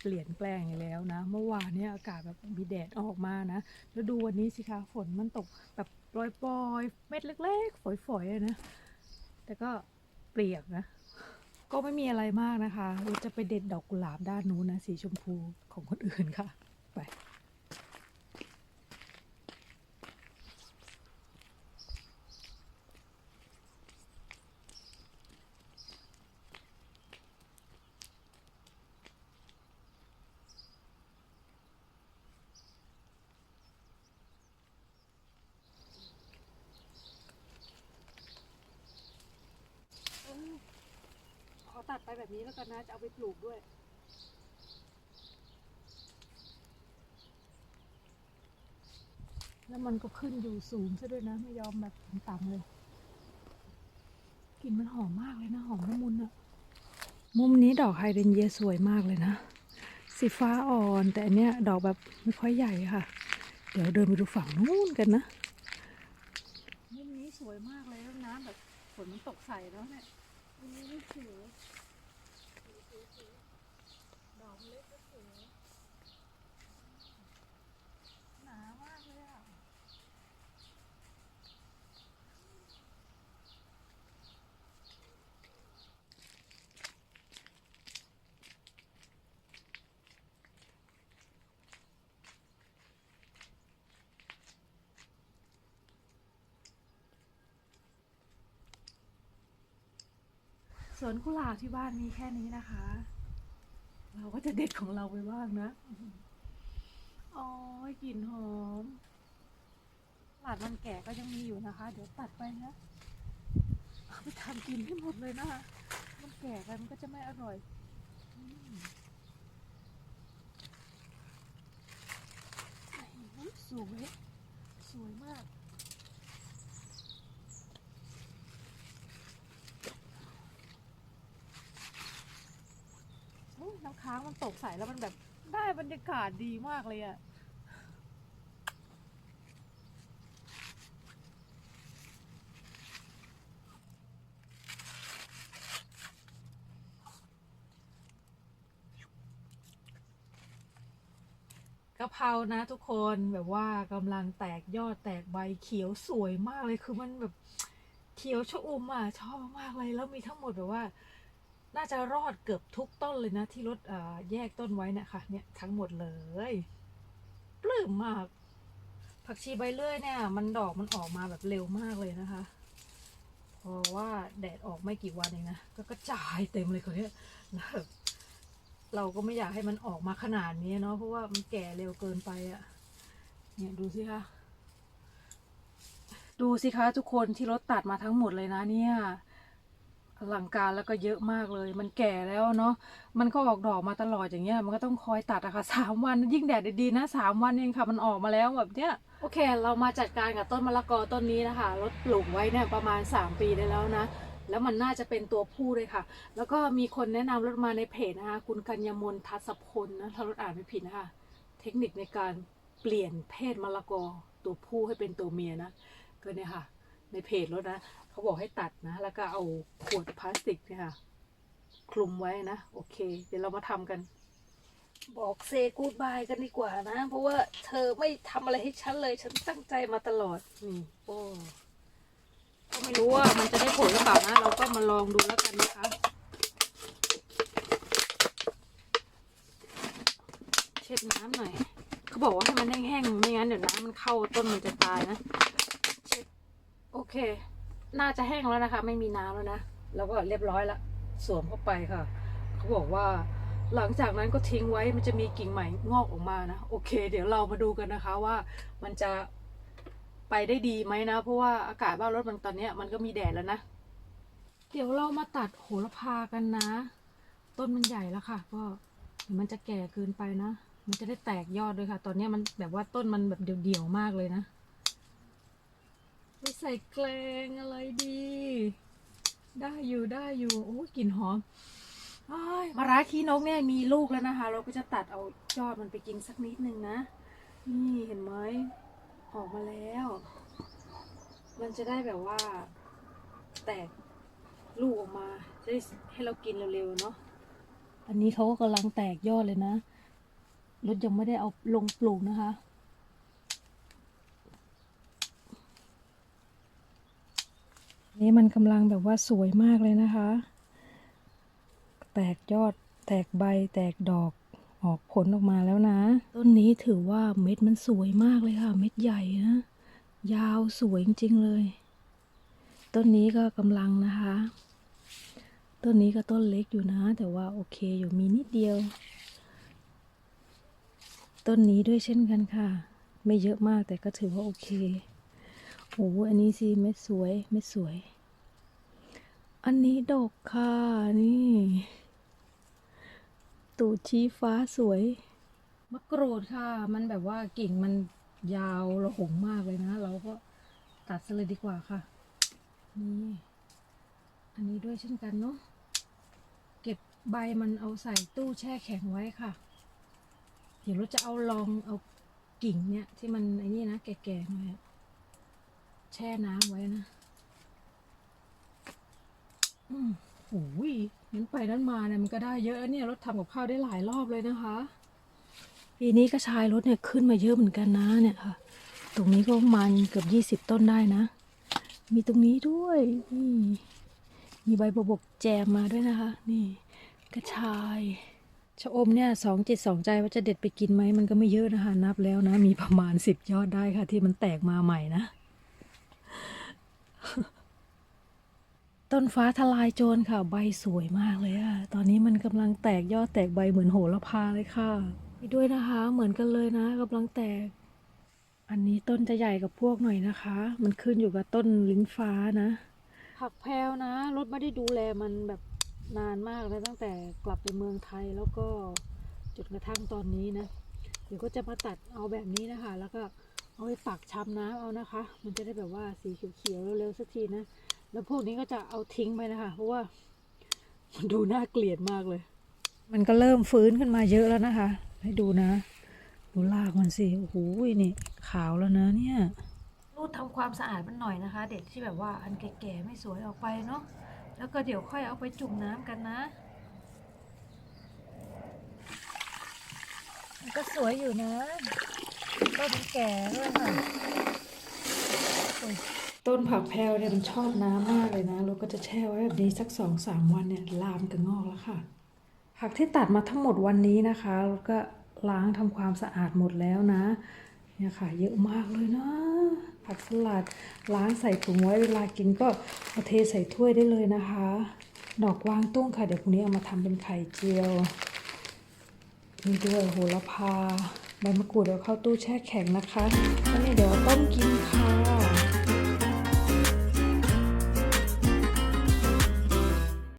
เปลี่ยนแปลงอยู่แล้วนะ เมื่อวานเนี่ยอากาศแบบมีแดดออกมานะ แล้วดูวันนี้สิคะฝนมันตกแบบโปรยๆเม็ดเล็กๆ ฝอยๆนะ แต่ก็เปียกนะ ก็ไม่มีอะไรมากนะคะ เราจะไปเด็ดดอกกุหลาบด้านนู้นนะสีชมพูของคนอื่นค่ะ ไป ดไปแบบนี้แล้วกันนะ จะเอาไปปลูกด้วย แล้วมันก็ขึ้นอยู่สูงซะด้วยนะ ไม่ยอมแบบต่ำๆเลยกลิ่นมันหอมมากเลยนะ หอมละมุนอะมุมนี้ดอกไฮเดรนเยียสวยมากเลยนะ สีฟ้าอ่อน แต่อันเนี้ยดอกแบบไม่ค่อยใหญ่ค่ะ เดี๋ยวเดินไปดูฝั่งนู้นกันนะ มุมนี้สวยมากเลยแล้วน้ำแบบฝนมันตกใส่แล้วเนี่ยมุมนี้นี่สวย ดอกเล็กก็สวยหนามากเลยอะ สวนกุหลาบที่บ้านมีแค่นี้นะคะ เราก็จะเด็ดของเราไปบ้างนะอ๋อกลิ่นหอมหลาดมันแก่ก็ยังมีอยู่นะคะ เดี๋ยวตัดไปนะเอาไปทำกินให้หมดเลยนะคะมันแก่กันมันก็จะไม่อร่อยอืมอุ๊ยสวย สวยมาก น้ำค้างมันตกใส่แล้วมันแบบได้บรรยากาศดีมากเลยอะกะเพรานะทุกคนแบบว่ากำลังแตกยอดแตกใบเขียวสวยมากเลยคือมันแบบเขียวชอุ่มอะชอบมากเลยแล้วมีทั้งหมดแบบว่า น่าจะรอดเกือบทุกต้นเลยนะ ที่รถแยกต้นไว้นะคะเนี่ยทั้งหมดเลยปลื้มมาก ผักชีใบเลื่อยเนี่ย มันดอกมันออกมาแบบเร็วมากเลยนะคะเพราะว่าแดดออกไม่กี่วันเองนะก็กระจายเต็มเลยคนเนี้ยแล้วเราก็ไม่อยากให้มันออกมาขนาดนี้เนาะเพราะว่ามันแก่เร็วเกินไปอะเนี่ยดูสิคะดูสิคะทุกคนที่รถตัดมาทั้งหมดเลยนะเนี่ย อลังการแล้วก็เยอะมากเลย มันแก่แล้วเนาะมันก็ออกดอกมาตลอดอย่างเงี้ย มันก็ต้องคอยตัดอะค่ะสามวันยิ่งแดดดีๆนะสามวันเองค่ะมันออกมาแล้วแบบเนี้ยโอเค เรามาจัดการกับต้นมะละกอต้นนี้นะคะรถปลูกไว้เนี่ยประมาณ 3 ปีได้แล้วนะแล้วมันน่าจะเป็นตัวผู้เลยค่ะ แล้วก็มีคนแนะนำรถมาในเพจนะคะคุณกัญญมลทัศพลนะถ้ารถอ่านไม่ผิดนะคะ เทคนิคในการเปลี่ยนเพศมะละกอตัวผู้ให้เป็นตัวเมียนะก็เนี่ยค่ะ ในเพจรถนะเขาบอกให้ตัดนะ แล้วก็เอาขวดพลาสติกเนี่ยค่ะ คลุมไว้นะ โอเค เดี๋ยวเรามาทำกัน บอกเซกูดบายกันดีกว่านะ เพราะว่าเธอไม่ทำอะไรให้ฉันเลย ฉันตั้งใจมาตลอดนี่โอ้ก็ไม่รู้ว่ามันจะได้ผลหรือเปล่านะ เราก็มาลองดูแล้วกันนะคะเช็ดน้ำหน่อย เขาบอกว่าให้มันแห้งๆ ไม่งั้นเดี๋ยวน้ำมันเข้าต้นมันจะตายนะเช็ดโอ เค น่าจะแห้งแล้วนะคะ ไม่มีน้ำแล้วนะ แล้วก็เรียบร้อยละสวมเข้าไปค่ะ เขาบอกว่าหลังจากนั้นก็ทิ้งไว้มันจะมีกิ่งใหม่งอกออกมานะ โอเค เดี๋ยวเรามาดูกันนะคะว่ามันจะไปได้ดีไหมนะ เพราะว่าอากาศบ้านรถมันตอนนี้มันก็มีแดดแล้วนะ เดี๋ยวเรามาตัดโหระพากันนะ ต้นมันใหญ่แล้วค่ะ ก็เดี๋ยวมันจะแก่เกินไปนะ มันจะได้แตกยอดด้วยค่ะ ตอนนี้มันแบบว่าต้นมันแบบเดี่ยวๆมากเลยนะ ไปใส่แกลงอะไรดี ได้อยู่ได้อยู่โอ้ยกลิ่นหอมอ้ายมะระขี้นกเนี่ยมีลูกแล้วนะคะ เราก็จะตัดเอายอดมันไปกินสักนิดนึงนะ นี่เห็นไหมออกมาแล้ว มันจะได้แบบว่า แตกลูกออกมาจะได้ให้เรากินเร็วๆเนาะอันนี้เขาก็กำลังแตกยอดเลยนะรถยังไม่ได้เอาลงปลูกนะคะ นี่มันกำลังแบบว่าสวยมากเลยนะคะ แตกยอด แตกใบ แตกดอก ออกผลออกมาแล้วนะ ต้นนี้ถือว่าเม็ดมันสวยมากเลยค่ะ เม็ดใหญ่นะ ยาวสวยจริง ๆ เลย ต้นนี้ก็กำลังนะคะ ต้นนี้ก็ต้นเล็กอยู่นะ แต่ว่าโอเคอยู่มีนิดเดียว ต้นนี้ด้วยเช่นกันค่ะ ไม่เยอะมากแต่ก็ถือว่าโอเค โอ้อันนี้สิเม็ดสวยเม็ดสวย อันนี้ดอกค่ะนี่ ตูดชี้ฟ้าสวย มะกรูดค่ะ มันแบบว่ากิ่งมันยาวระหงมากเลยนะ เราก็ตัดซะเลยดีกว่าค่ะ นี่ อันนี้ด้วยเช่นกันเนาะ เก็บใบมันเอาใส่ตู้แช่แข็งไว้ค่ะ เดี๋ยวเราจะเอาลองเอากิ่งเนี่ยที่มันไอ้นี่นะแก่ๆหน่อย แช่น้ำไว้นะ อืมโอ้ยนั้นไปนั้นมาเนี่ยมันก็ได้เยอะเนี่ยรถทำกับข้าวได้หลายรอบเลยนะคะ ปีนี้ก็ชายรถเนี่ยขึ้นมาเยอะเหมือนกันนะเนี่ยค่ะ ตรงนี้ก็ประมันเกือบยี่สิบต้นได้นะ มีตรงนี้ด้วยนี่มีใบบบกแจมมาด้วยนะคะ นี่กระชายชะอมเนี่ยสองจิตสองใจว่าจะเด็ดไปกินไหมมันก็ไม่เยอะนะคะ นับแล้วนะ มีประมาณสิบยอดได้ค่ะ ที่มันแตกมาใหม่นะ ต้นฟ้าทลายโจรค่ะ ใบสวยมากเลยอะตอนนี้มันกำลังแตกยอดแตกใบเหมือนโหระพาเลยค่ะไปด้วยนะคะ เหมือนกันเลยนะกำลังแตก อันนี้ต้นจะใหญ่กับพวกหน่อยนะคะ มันขึ้นอยู่กับต้นลิ้นฟ้านะ ผักแพรวนะรถไม่ได้ดูแลมันแบบนานมากเลยตั้งแต่กลับไปเมืองไทยแล้วก็จนกระทั่งตอนนี้นะเดี๋ยวก็จะมาตัดเอาแบบนี้นะคะ แล้วก็เอาไปปักชำน้ำเอานะคะ มันจะได้แบบว่าสีเขียวๆเร็วๆสักทีนะ แล้วพวกนี้ก็จะเอาทิ้งไปนะคะ เพราะว่ามันดูน่าเกลียดมากเลย มันก็เริ่มฟื้นขึ้นมาเยอะแล้วนะคะ ให้ดูนะ ดูลากมันสิโอ้โหนี่ ขาวแล้วนะเนี่ยรูดทำความสะอาดมันหน่อยนะคะ เด็ดที่แบบว่าอันแก่ๆไม่สวยออกไปเนาะแล้วก็เดี๋ยวค่อยเอาไปจุ่มน้ำกันนะมันก็สวยอยู่นะต้นมันแก่ด้วยค่ะโอ้ย ต้นผักแพรวเนี่ยมันชอบน้ำมากเลยนะเราก็จะแช่ไว้แบบนี้สักสองสามวันเนี่ยลามก็งอกแล้วค่ะ ผักที่ตัดมาทั้งหมดวันนี้นะคะแล้วก็ล้างทำความสะอาดหมดแล้วนะเนี่ยค่ะ เยอะมากเลยนะ ผักสลัดล้างใส่ถุงไว้เวลากินก็เอาเทใส่ถ้วยได้เลยนะคะดอกวางตุ้งค่ะ เดี๋ยวพรุ่งนี้เอามาทำเป็นไข่เจียวนี่ด้วยโหระพาใบมะกรูดเดี๋ยวเข้าตู้แช่แข็งนะคะแล้วนี่เดี๋ยวต้มกินค่ะ